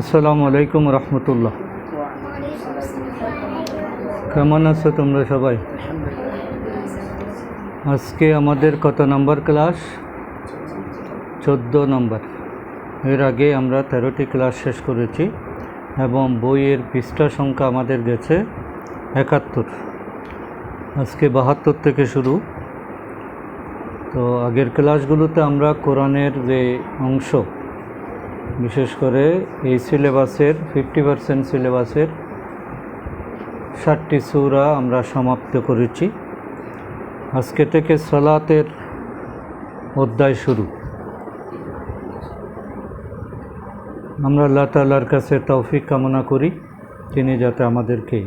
আসসালামু আলাইকুম রহমতুল্লাহ। কেমন আছো তোমরা সবাই? আজকে আমাদের কত নম্বর ক্লাস? চোদ্দ নম্বর। এর আগে আমরা তেরোটি ক্লাস শেষ করেছি এবং বইয়ের পৃষ্ঠা সংখ্যা আমাদের গেছে একাত্তর। আজকে বাহাত্তর থেকে শুরু। তো আগের ক্লাসগুলোতে আমরা কোরআনের যে অংশ বিশেষ করে এই সিলেবাসের ফিফটি পারসেন্ট সিলেবাসের ষাটটি সুরা আমরা সমাপ্ত করেছি। আজকে থেকে সলাতের অধ্যায় শুরু। আমরা আল্লাহ তাল্লার কাছে তৌফিক কামনা করি, তিনি যাতে আমাদেরকে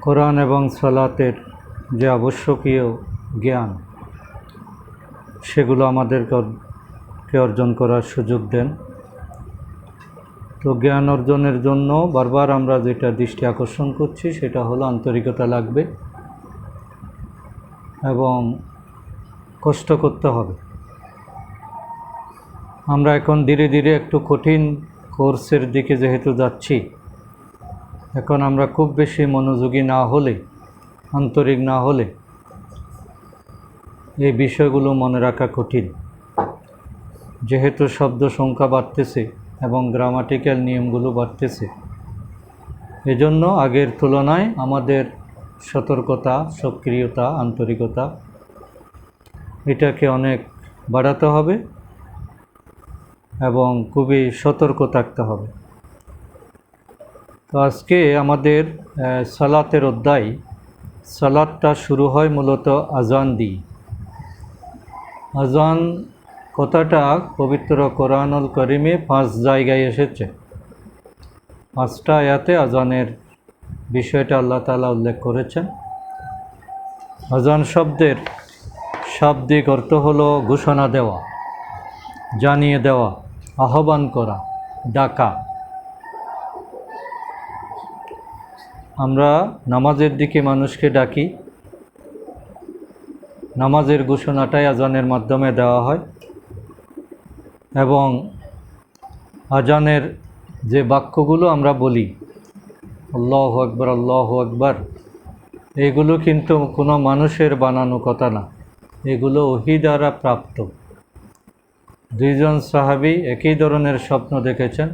কোরআন এবং সলাতের যে আবশ্যকীয় জ্ঞান, সেগুলো আমাদেরকে কে অর্জন করার সুযোগ দেন। তো জ্ঞান অর্জনের জন্য বারবার আমরা যেটা দৃষ্টি আকর্ষণ করছি, সেটা হলো আন্তরিকতা লাগবে এবং কষ্ট করতে হবে। আমরা এখন ধীরে ধীরে একটু কঠিন কোর্সের দিকে যেহেতু যাচ্ছি, এখন আমরা খুব বেশি মনোযোগী না হলে, আন্তরিক না হলে এই বিষয়গুলো মনে রাখা কঠিন। যেহেতু শব্দ সংখ্যা বাড়তেছে এবং গ্রামাটিক্যাল নিয়মগুলো বাড়তেছে। এজন্য আগের তুলনায় আমাদের সতর্কতা, সক্রিয়তা, আন্তরিকতা এটাকে অনেক বাড়াতে হবে এবং খুবই সতর্ক থাকতে হবে। তো আজকে আমাদের সালাতের অধ্যায়, সালাদটা শুরু হয় মূলত আজান দিয়ে আজান কথাটা পবিত্র কোরআনুল করিমে পাঁচ জায়গায় এসেছে। পাঁচটা আয়াতে আজানের বিষয়টা আল্লাহ তালা উল্লেখ করেছেন। আজান শব্দের শাব্দিক অর্থ হলো ঘোষণা দেওয়া, জানিয়ে দেওয়া, আহ্বান করা, ডাকা। আমরা নামাজের দিকে মানুষকে ডাকি। নামাজের ঘোষণাটাই আজানের মাধ্যমে দেওয়া হয়। এবং আজানের যে বাক্যগুলো আমরা বলি, আল্লাহ আকবর আল্লাহ আকবর, এগুলো কিন্তু কোনো মানুষের বানানো কথা না। এগুলো ওহি দ্বারা প্রাপ্ত। দুইজন সাহাবি একই ধরনের স্বপ্ন দেখেছেন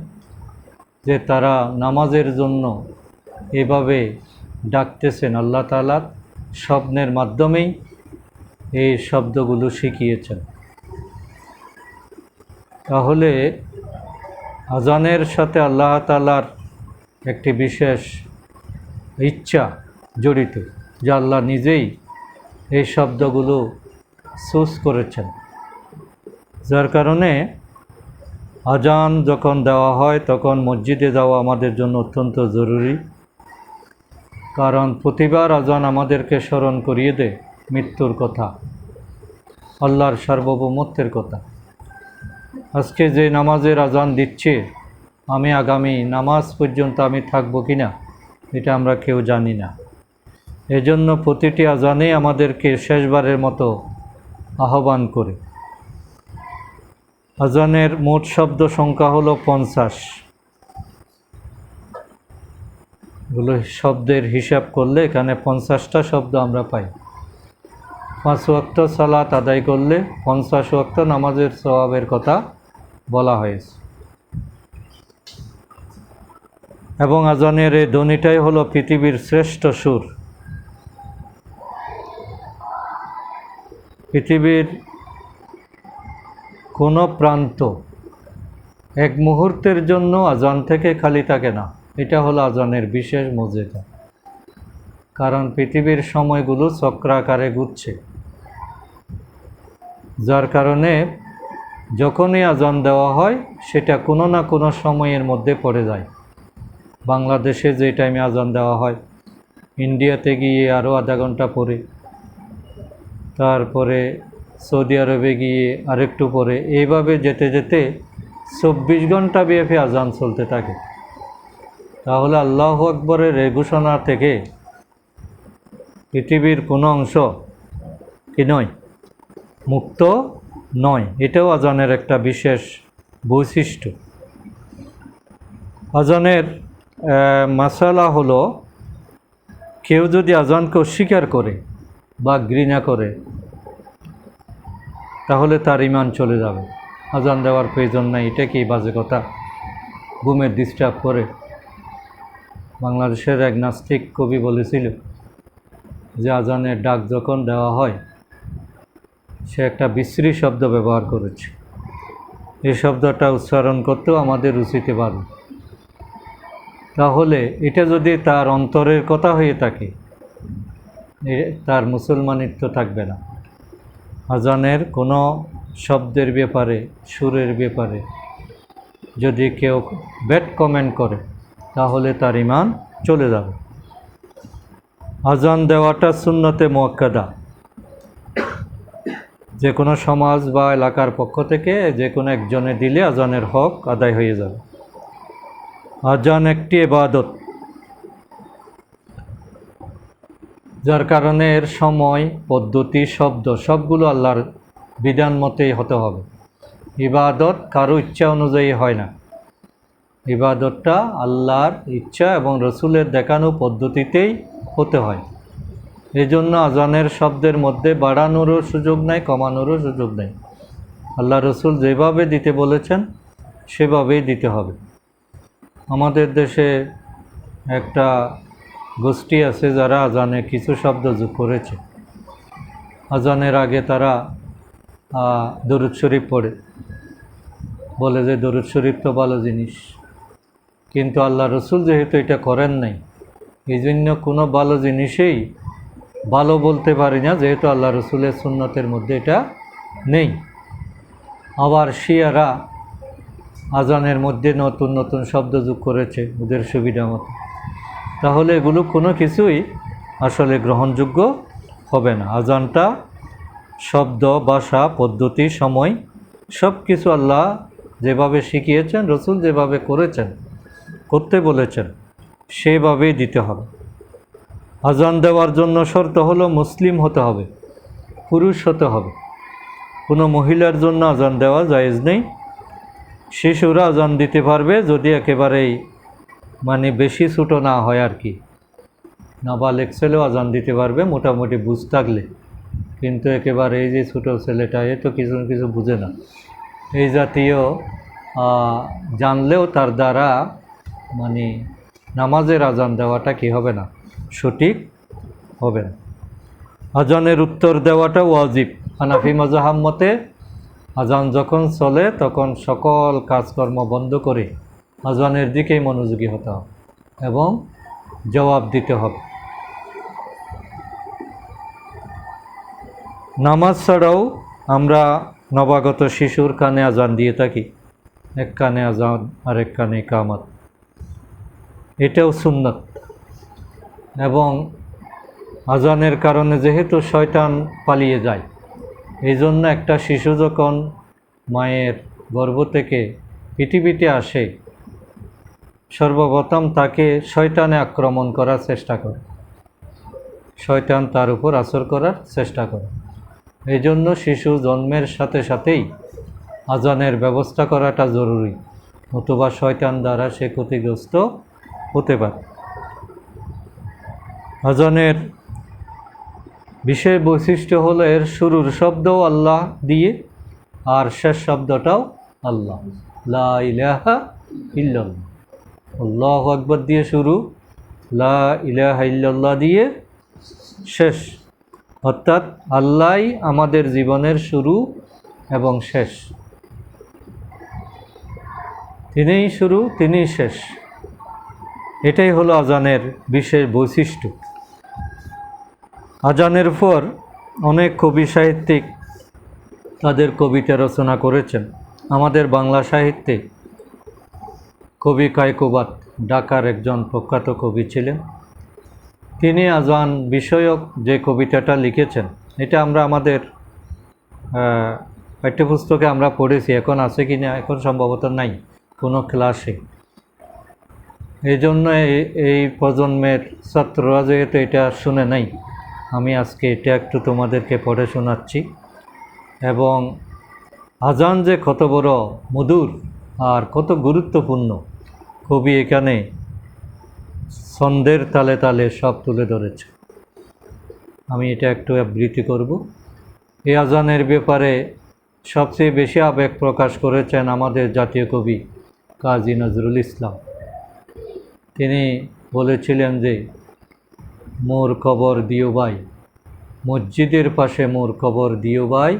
যে তারা নামাজের জন্য এভাবে ডাকতেছেন। আল্লাহ তালার স্বপ্নের মাধ্যমেই এই শব্দগুলো শিখিয়েছেন। তাহলে আজানের সাথে আল্লাহ তালার একটি বিশেষ ইচ্ছা জড়িত, যা আল্লাহ নিজেই এই শব্দগুলো সুস করেছেন। যার কারণে আজান যখন দেওয়া হয়, তখন মসজিদে যাওয়া আমাদের জন্য অত্যন্ত জরুরি। কারণ প্রতিবার আজান আমাদেরকে স্মরণ করিয়ে দেয় মৃত্যুর কথা, আল্লাহর সার্বভৌমত্বের কথা। আজকে যে নামাজের আজান দিচ্ছে, আমি আগামী নামাজ পর্যন্ত আমি থাকব কি না এটা আমরা কেউ জানি না। এজন্য প্রতিটি আজানে আমাদেরকে শেষবারের মতো আহ্বান করে। আজানের মোট শব্দ সংখ্যা হলো পঞ্চাশ। এগুলো শব্দের হিসাব করলে এখানে পঞ্চাশটা শব্দ আমরা পাই। পাঁচ ওয়াক্ত সালাত আদায় করলে পঞ্চাশ ওয়াক্ত নামাজের স্বভাবের কথা বলা হয়েছে। এবং আজানের এই ধ্বনিটাই হলো পৃথিবীর শ্রেষ্ঠ সুর। পৃথিবীর কোনো প্রান্ত এক মুহূর্তের জন্য আজান থেকে খালি থাকে না। এটা হলো আজানের বিশেষ মর্যাদা। কারণ পৃথিবীর সময়গুলো চক্রাকারে ঘুরছে। যার কারণে যখনই আজান দেওয়া হয়, সেটা কোনো না কোনো সময়ের মধ্যে পড়ে যায়। বাংলাদেশে যে টাইমে আজান দেওয়া হয়, ইন্ডিয়াতে গিয়ে আরও আধা ঘণ্টা পরে, তারপরে সৌদি আরবে গিয়ে আরেকটু পরে, এইভাবে যেতে যেতে চব্বিশ ঘণ্টা বিএফে আজান চলতে থাকে। তাহলে আল্লাহ আকবরের এই ঘোষণা থেকে পৃথিবীর কোনো অংশ কি নয়? মুক্ত নয়। এটাও আজানের একটা বিশেষ বৈশিষ্ট্য। আজানের আহ, মাসালা হলো কেউ যদি আজানকে অস্বীকার করে বা ঘৃণা করে তাহলে তার ইমান চলে যাবে। আজান দেওয়ার প্রয়োজন নাই। এটা কি বাজে কথা? ঘুমের ডিস্টার্ব করে। বাংলাদেশের এক নাস্তিক কবি বলেছিল যে আজানের ডাক যখন দেওয়া হয়, সে একটা বিশ্রী শব্দ ব্যবহার করেছে। এই শব্দটা উচ্চারণ করতেও আমাদের রুচিতে পারবে তাহলে এটা যদি তার অন্তরের কথা হয়ে থাকে তার মুসলমানিত্ব থাকবে না। আজানের কোনো শব্দের ব্যাপারে, সুরের ব্যাপারে যদি কেউ ব্যাড কমেন্ট করে, তাহলে তার ইমান চলে যাবে। আজান দেওয়াটা শূন্যতে মোয়াক্কাদা। যে কোনো সমাজ বা এলাকার পক্ষ থেকে যে কোনো একজনে দিলে আজানের হক আদায় হয়ে যাবে। আজান একটি এবাদত যার কারণে এর সময়, পদ্ধতি, শব্দ সবগুলো আল্লাহর বিধান মতেই হতে হবে। ইবাদত কারও ইচ্ছা অনুযায়ী হয় না। ইবাদতটা আল্লাহর ইচ্ছা এবং রসুলের দেখানো পদ্ধতিতেই হতে হয়। এই জন্য আজানের শব্দের মধ্যে বাড়ানোরও সুযোগ নাই, কমানোরও সুযোগ নেই। আল্লাহ রসুল যেভাবে দিতে বলেছেন, সেভাবেই দিতে হবে। আমাদের দেশে একটা গোষ্ঠী আছে যারা আজানে কিছু শব্দ যোগ করেছে। আজানের আগে তারা দরুদ শরীফ পড়ে। বলে যে দরুদ শরীফ তো ভালো জিনিস। কিন্তু আল্লাহ রসুল যেহেতু এটা করেন নাই এই জন্য কোনো ভালো জিনিসেই ভালো বলতে পারি না, যেহেতু আল্লাহ রসুলের সুন্নতের মধ্যে এটা নেই। আবার শিয়ারা আজানের মধ্যে নতুন নতুন শব্দ যোগ করেছে ওদের সুবিধা মতো। তাহলে এগুলো কোনো কিছুই আসলে গ্রহণযোগ্য হবে না। আজানটা শব্দ, ভাষা, পদ্ধতি, সময় সব কিছু আল্লাহ যেভাবে শিখিয়েছেন, রসুল যেভাবে করেছেন, করতে বলেছেন। সেভাবেই দিতে হবে। আজান দেওয়ার জন্য শর্ত হলো মুসলিম হতে হবে, পুরুষ হতে হবে। কোনো মহিলার জন্য আজান দেওয়া জায়েজ নেই। শিশুরা আজান দিতে পারবে যদি একেবারেই মানে বেশি ছোটো না হয় আর কি। নাবালেক ছেলেও আজান দিতে পারবে মোটামুটি বুঝ থাকলে। কিন্তু একেবারে এই যে ছোটো ছেলেটা, এ তো কিছু না কিছু বুঝে না। এই জাতীয় জানলেও তার দ্বারা মানে নামাজের আজান দেওয়াটা কি হবে না? সঠিক হবে না। আজানের উত্তর দেওয়াটা ওয়াজিব। হানাফি মজাহাম মতে, আজান যখন চলে, তখন সকল কাজকর্ম বন্ধ করে আজানের দিকেই মনোযোগী হতে হবে এবং জবাব দিতে হবে। নামাজ ছাড়াও আমরা নবাগত শিশুর কানে আজান দিয়ে থাকি। এক কানে আজান আর এক কানে কামাত। এটাও সুন্নত। এবং আজানের কারণে যেহেতু শয়তান পালিয়ে যায় এই জন্য একটা শিশু যখন মায়ের গর্ভ থেকে পৃথিবীতে আসে, সর্বপ্রথম তাকে শয়তানে আক্রমণ করার চেষ্টা করে। শয়তান তার উপর আসর করার চেষ্টা করে। এই জন্য শিশু জন্মের সাথে সাথেই আজানের ব্যবস্থা করাটা জরুরি নতুবা শয়তান দ্বারা সে ক্ষতিগ্রস্ত হতে পারে। আজানের বিশেষ বৈশিষ্ট্য হলো এর শুরুর শব্দও আল্লাহ দিয়ে আর শেষ শব্দটাও আল্লাহ। লা ইলাহা আল্লাহ আকবর দিয়ে শুরু। লা ইলাহা দিয়ে শেষ। অর্থাৎ আল্লাহই আমাদের জীবনের শুরু এবং শেষ। তিনিই শুরু, তিনিই শেষ। এটাই হলো আজানের বিশেষ বৈশিষ্ট্য। আজানের পর অনেক কবি সাহিত্যিক তাদের কবিতা রচনা করেছেন। আমাদের বাংলা সাহিত্যে কবি কায়কোবাদ ঢাকার একজন প্রখ্যাত কবি ছিলেন। তিনি আজান বিষয়ক যে কবিতাটা লিখেছেন, এটা আমরা আমাদের পাঠ্যপুস্তকে আমরা পড়েছি, এখন আছে কি না, এখন সম্ভবত নাই, কোনো ক্লাসে। এই জন্য এই- প্রজন্মের ছাত্ররা যেহেতু এটা শুনে নাই। আমি আজকে এটা একটু তোমাদেরকে পড়ে শোনাচ্ছি। এবং আজান যে কত বড় মধুর আর কত গুরুত্বপূর্ণ, কবি এখানে ছন্দের তালে তালে সব তুলে ধরেছে। আমি এটা একটু আবৃত্তি করব। এই আজানের ব্যাপারে সবচেয়ে বেশি আবেগ প্রকাশ করেছেন আমাদের জাতীয় কবি কাজী নজরুল ইসলাম। তিনি বলেছিলেন যে, মোর কবর দিও ভাই, মসজিদের পাশে মোর কবর দিও ভাই,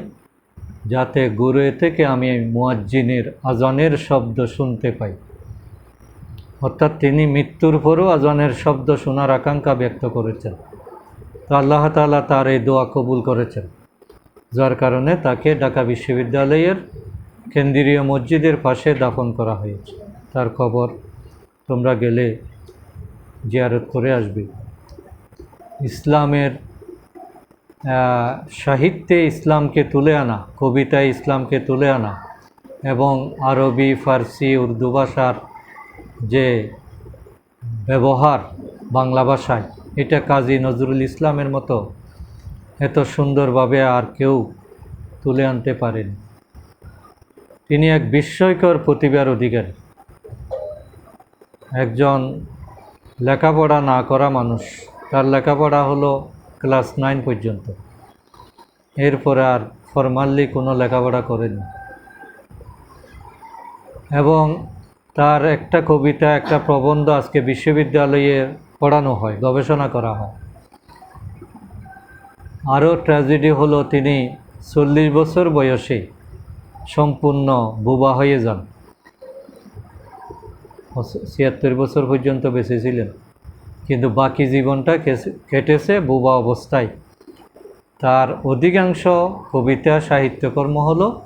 যাতে গুরে থেকে আমি মুয়াজ্জিনের আজানের শব্দ শুনতে পাই। অর্থাৎ তিনি মৃত্যুর পরও আজানের শব্দ শোনার আকাঙ্ক্ষা ব্যক্ত করেছেন। তো আল্লাহ তালা তার এই দোয়া কবুল করেছেন, যার কারণে তাকে ঢাকা বিশ্ববিদ্যালয়ের কেন্দ্রীয় মসজিদের পাশে দাফন করা হয়েছে। তার খবর তোমরা গেলে জিয়ারত করে আসবে। ইসলামের সাহিত্যে ইসলামকে তুলে আনা, কবিতায় ইসলামকে তুলে আনা এবং আরবি, ফার্সি, উর্দু ভাষার যে ব্যবহার বাংলা ভাষায়, এটা কাজী নজরুল ইসলামের মতো এত সুন্দরভাবে আর কেউ তুলে আনতে পারেন। তিনি এক বিস্ময়কর প্রতিভার অধিকারী। একজন লেখাপড়া না করা মানুষ, তার লেখাপড়া হলো ক্লাস নাইন পর্যন্ত। এরপরে আর ফরমালি কোনো লেখাপড়া করেনি। এবং তার একটা কবিতা, একটা প্রবন্ধ আজকে বিশ্ববিদ্যালয়ে পড়ানো হয়, গবেষণা করা হয়। আরও ট্র্যাজেডি হলো তিনি চল্লিশ বছর বয়সে সম্পূর্ণ বোবা হয়ে যান। ছিয়াত্তর বছর পর্যন্ত বেঁচে ছিলেন কিন্তু বাকি জীবনটা কেটেছে বুবা অবস্থায়। তার অধিকাংশ কবিতা সাহিত্যকর্ম হলো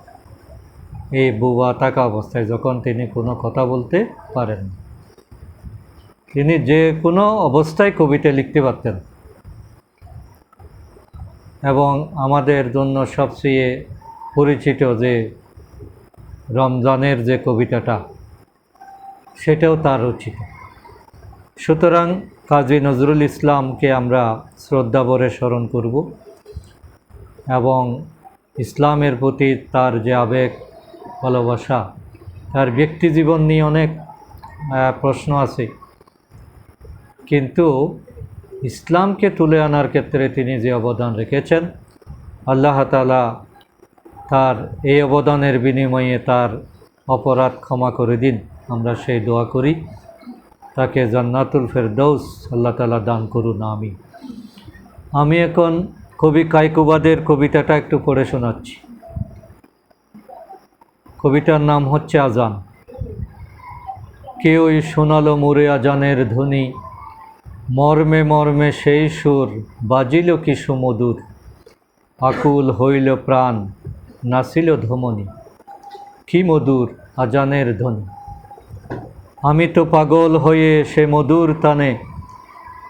এই বুবা থাকা অবস্থায়, যখন তিনি কোনো কথা বলতে পারেন। তিনি যে কোনো অবস্থায় কবিতা লিখতে পারতেন। এবং আমাদের জন্য সবচেয়ে পরিচিত যে রমজানের যে কবিতাটা সেটাও তার রচিত। সুতরাং কাজী নজরুল ইসলামকে আমরা শ্রদ্ধা ভরে স্মরণ করব এবং ইসলামের প্রতি তার যে আবেগ, ভালোবাসা, তার ব্যক্তি জীবন নিয়ে অনেক প্রশ্ন আছে। কিন্তু ইসলামকে তুলে আনার ক্ষেত্রে তিনি যে অবদান রেখেছেন, আল্লাহ তালা তার এই অবদানের বিনিময়ে তার অপরাধ ক্ষমা করে দিন। আমরা সেই দোয়া করি। তাকে জান্নাতুল ফেরদৌস আল্লাহ তালা দান করুন আমি আমি এখন কবি কাইকুবাদের কবিতাটা একটু পড়ে শোনাচ্ছি। কবিতার নাম হচ্ছে আজান। কেউই শোনালো মুরে আজানের ধ্বনি, মর্মে মর্মে সেই সুর বাজিল কি সুমধুর আকুল হইল প্রাণ, নাচিল ধমনী, কি মধুর আজানের ধ্বনি। আমি তো পাগল হয়ে সে মধুর তানে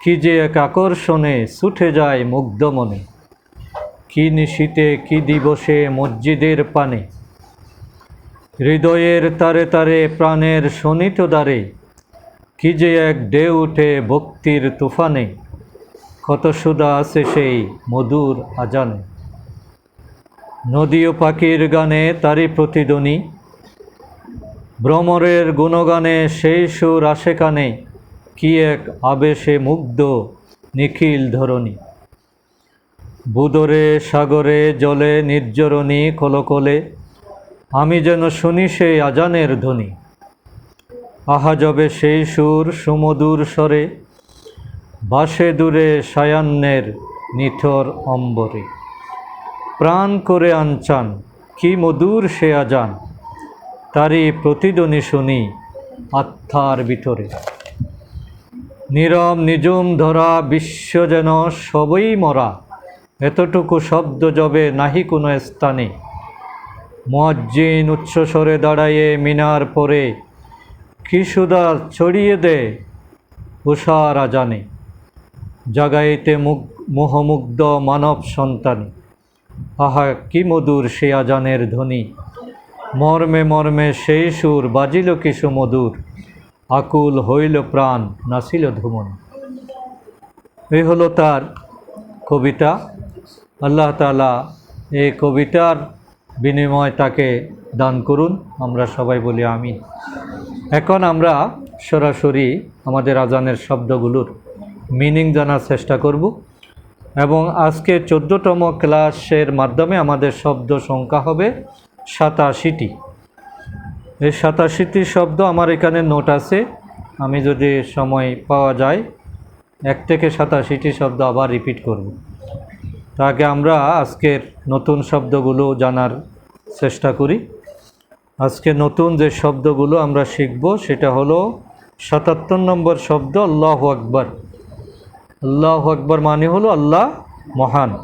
কি যে এক আকর্ষণে ছুটে যায় মুগ্ধ মনে। কি নিশীতে, কি দিবসে মসজিদের পানে। হৃদয়ের তারে তারে, প্রাণের শোনিত দ্বারে, কি যে এক ঢেউ উঠে ভক্তির তুফানে, কত সুদা আছে সেই মধুর আজানে। নদী ও পাখির গানে তারই প্রতিধ্বনি ভ্রমরের গুণগানে সেই সুর আসে কানে, কি এক আবেশে মুগ্ধ নিখিল ধরণী। বুদরে সাগরে জলে নির্জরণী কলকলে, আমি যেন শুনি সেই আজানের ধ্বনি। আহা যবে সেই সুর সুমধুর স্বরে বাসে দূরে সায়ান্নের নিথর অম্বরে। প্রাণ করে আনচান, কি মধুর সে আজান। তারই প্রতিধ্বনি শুনি আত্মার ভিতরে। নীরব নিজুম ধরা বিশ্ব যেন সবই মরা, এতটুকু শব্দ যবে নাহি কোনো স্থানে। মুয়াজ্জিন উচ্চস্বরে দাঁড়াইয়ে মিনার পরে কি সুদা ছড়িয়ে দে উষার আজানে, জাগাইতে মুগ, মোহমুগ্ধ মানব সন্তানে। আহা, কি মধুর সে আজানের ধ্বনি। মর্মে মর্মে সেই সুর বাজিল কি সুমধুর আকুল হইল প্রাণ নাছিল ধুমন। এই হলো তার কবিতা। আল্লাহ তালা এই কবিতার বিনিময় তাকে দান করুন। আমরা সবাই বলি আমিন। এখন আমরা সরাসরি আমাদের আজানের শব্দগুলোর মিনিং জানার চেষ্টা করব এবং আজকে চোদ্দোতম ক্লাসের মাধ্যমে আমাদের শব্দ সংখ্যা হবে সাতাশিটি। এই সাতাশিটি শব্দ আমার এখানে নোট আছে। আমি যদি সময় পাওয়া যায়, এক থেকে সাতাশিটি শব্দ আবার রিপিট করব। তাকে আমরা আজকের নতুন শব্দগুলো জানার চেষ্টা করি। আজকে নতুন যে শব্দগুলো আমরা শিখব, সেটা হলো সাতাত্তর নম্বর শব্দ, আল্লাহ আকবর। আল্লাহ আকবর মানে হলো আল্লাহ মহান।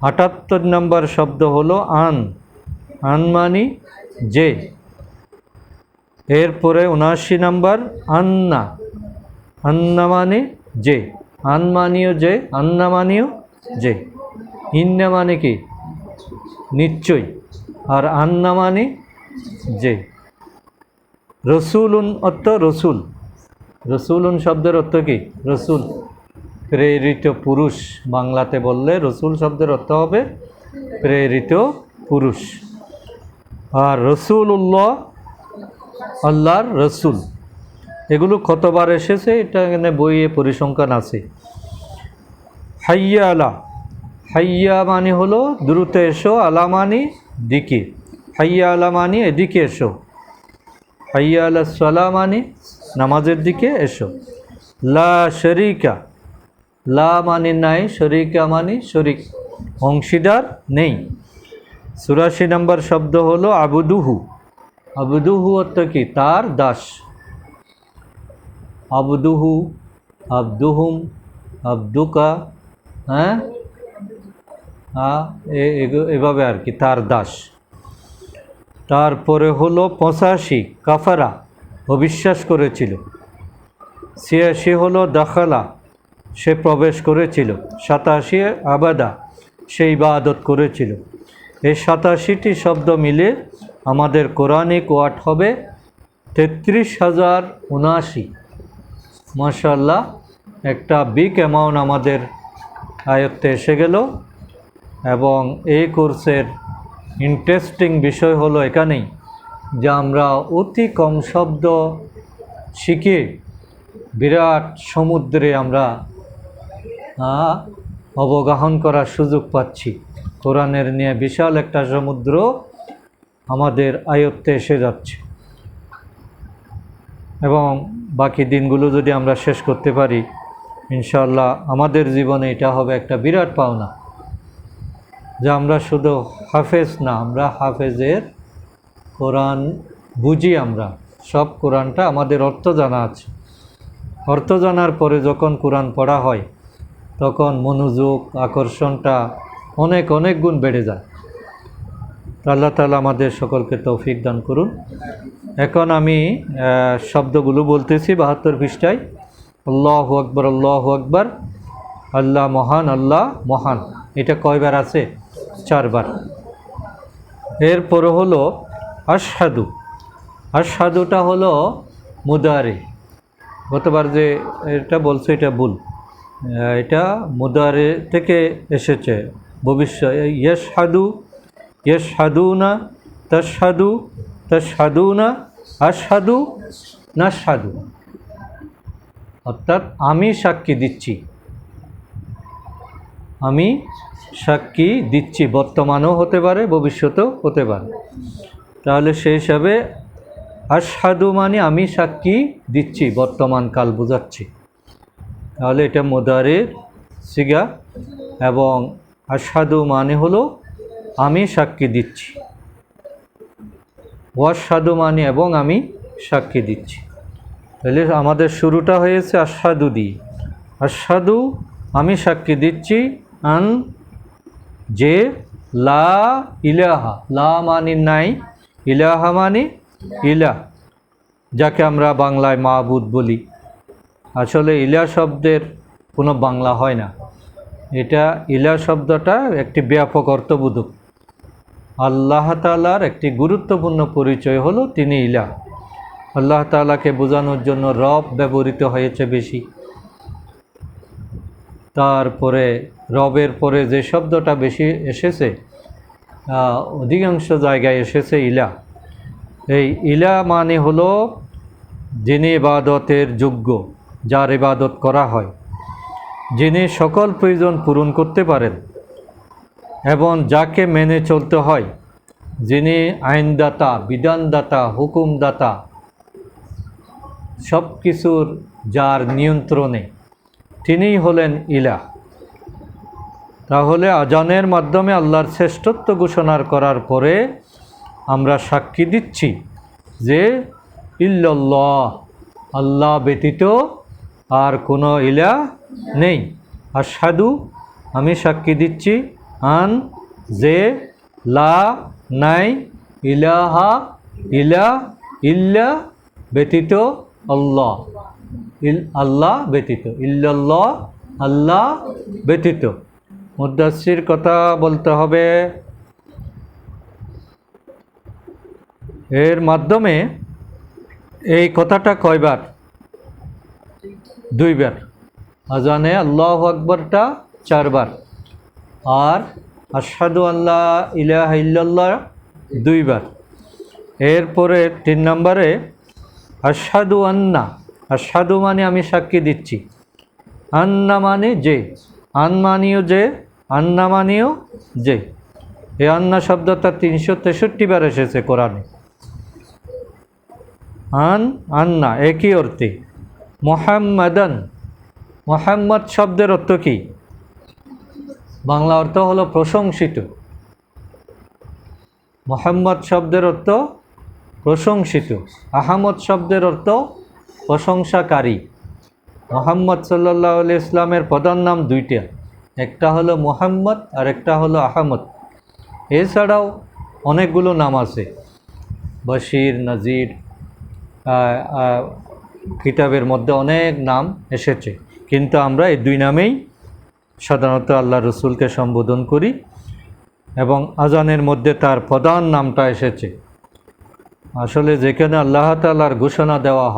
আটাত্তর নম্বর শব্দ হলো আন। আন মানি যে এরপরে উনআশি নম্বর, আন্না। আন্না মানে যে আন মানিও যে আন্না মানিও যে ইন্না কি? নিশ্চয় আর আন্না মানে যে রসুলুন অর্থ রসুল। রসুলুন শব্দের অর্থ কি? রসুল। প্রেরিত পুরুষ। বাংলাতে বললে রসুল শব্দের অর্থ হবে প্রেরিত পুরুষ। আর রসুল্লাহ আল্লাহর রসুল। এগুলো কতবার এসেছে? এটা এখানে বইয়ে পরিসংখ্যান আছে। হাইয়া আলা হাইয়া মানে হলো, দ্রুত এসো, আলা মানি দিকে। হাইয়া আলা মানি এদিকে এসো। হাইয়া আলা সালা মানি নামাজের দিকে এসো। লা শরিকা। লা মানি নাই, শরিকা মানি শরিক। অংশীদার নেই। চুরাশি নম্বর শব্দ হলো আবুদুহু। আবুদুহু অর্থ কি? তার দাস। আবদুহু, আবদুহুম, আবদুকা হ্যাঁ? এভাবে আর কি, তার দাস। তারপরে হলো পঁচাশি, কাফারা, অবিশ্বাস করেছিল। ছিয়াশি হলো দাখালা, সে প্রবেশ করেছিল। সাতাশি আবাদা, সে ইবাদত করেছিল। এই সাতাশিটি শব্দ মিলে আমাদের কোরআনিক ওয়াট হবে তেত্রিশ হাজার উনআশি মাশাল্লাহ একটা বিগ অ্যামাউন্ট আমাদের আয়ত্তে এসে গেল এবং এই কোর্সের ইন্টারেস্টিং বিষয় হলো এখানেই যে আমরা অতি কম শব্দ শিখে বিরাট সমুদ্রে আমরা অবগাহন করার সুযোগ পাচ্ছি। কোরআনের নিয়ে বিশাল একটা সমুদ্র আমাদের আয়ত্তে এসে যাচ্ছে। এবং বাকি দিনগুলো যদি আমরা শেষ করতে পারি ইনশাল্লাহ আমাদের জীবনে এটা হবে একটা বিরাট পাওনা। যে আমরা শুধু হাফেজ না, আমরা হাফেজের কোরআন বুঝি আমরা। সব কোরআনটা আমাদের অর্থ জানা আছে। অর্থ জানার পরে যখন কোরআন পড়া হয়, তখন মনোযোগ, আকর্ষণটা অনেক অনেক গুণ বেড়ে যায়। আল্লাহ তালা আমাদের সকলকে তৌফিক দান করুন। এখন আমি শব্দগুলো বলতেছি বাহাত্তর পৃষ্ঠায়। আল্লাহ আকবর আল্লাহ আকবর। আল্লাহ মহান আল্লাহ মহান। এটা কয়বার আছে? চারবার। এরপরে হলো আশহাদু। আশহাদুটা হলো মুদারে। গতবার যে এটা বলছো, এটা ভুল। এটা মুদারে থেকে এসেছে। ভবিষ্যৎ ইয়েস হাদু না তসাদু তসাদু না আসাদু না সাধু অর্থাৎ আমি সাক্ষী দিচ্ছি। আমি সাক্ষী দিচ্ছি। বর্তমানেও হতে পারে, ভবিষ্যতেও হতে পারে। তাহলে সেই হিসাবে আসাদু মানে আমি সাক্ষী দিচ্ছি, বর্তমান কাল বোঝাচ্ছি। তাহলে এটা মোদারের সিগা এবং আসাদু মানে হলো, আমি সাক্ষী দিচ্ছি। ওয়াসাদু মানে এবং আমি সাক্ষী দিচ্ছি। তাহলে আমাদের শুরুটা হয়েছে আসাদু দিয়ে। আসাদু আমি সাক্ষী দিচ্ছি আন যে লা ইলাহা, লা মানি নাই, ইলাহা মানি ইলা যাকে আমরা বাংলায় মাহবুদ বলি। আসলে ইলা শব্দের কোনো বাংলা হয় না। এটা ইলা শব্দটা একটি ব্যাপক অর্থবোধক আল্লাহ তালার একটি গুরুত্বপূর্ণ পরিচয় হলো তিনি ইলা। আল্লাহ তালাকে বোঝানোর জন্য রব ব্যবহৃত হয়েছে বেশি। তারপরে রবের পরে যে শব্দটা বেশি এসেছে অধিকাংশ জায়গায় এসেছে ইলা। এই ইলা মানে হলো যিনি ইবাদতের যোগ্য, যার ইবাদত করা হয়। যিনি সকল প্রয়োজন পূরণ করতে পারেন এবং যাকে মেনে চলতে হয়, যিনি আইনদাতা, বিধানদাতা, হুকুমদাতা সব কিছুর যার নিয়ন্ত্রণে, তিনিই হলেন ইলা তাহলে আজানের মাধ্যমে আল্লাহর শ্রেষ্ঠত্ব ঘোষণার করার পরে আমরা সাক্ষী দিচ্ছি যে ইল্লাল্লাহ, আল্লাহ ব্যতীত আর কোনো ইলা নেই। আর সাধু আমি সাক্ষী দিচ্ছি, আন যে লা, নাই, ইলাহা, ইলা, ইল্লা, ব্যতীত আল্লাহ। ইল, আল্লাহ ব্যতীত। ইল্লাল্লাহ, আল্লাহ ব্যতীত। মুদাসির কথা বলতে হবে। এর মাধ্যমে এই কথাটা কয়বার? দুইবার। আজানে আল্লাহ আকবরটা চারবার। আর আসাদু আল্লাহ ইলাহ ইল্লাল্লাহ দুইবার। এরপরে তিন নম্বরে আসাদু আন্না। আসাদু মানে আমি সাক্ষী দিচ্ছি। আন্না মানে যে। আন মানিও যে, আন্না মানিও যে। এই আন্না শব্দটা তিনশো তেষট্টি বার এসেছে কোরআনে। আন, আন্না, একই অর্থে। মোহাম্মদান মোহাম্মদ শব্দের অর্থ কী? বাংলা অর্থ হলো প্রশংসিত। মোহাম্মদ শব্দের অর্থ প্রশংসিত। আহমদ শব্দের অর্থ প্রশংসাকারী। মোহাম্মদ সাল্লাহ ইসলামের প্রধান নাম দুইটা। একটা হলো মোহাম্মদ আর একটা হলো আহমদ। এছাড়াও অনেকগুলো নাম আছে। বশির, নজির কিতাবের মধ্যে অনেক নাম এসেছে। কিন্তু আমরা এই দুই নামেই সাধারণত আল্লাহ রসুলকে সম্বোধন করি এবং আজানের মধ্যে তার প্রধান নামটা এসেছে। আসলে যেখানে আল্লাহ তালার ঘোষণা দেওয়া হয়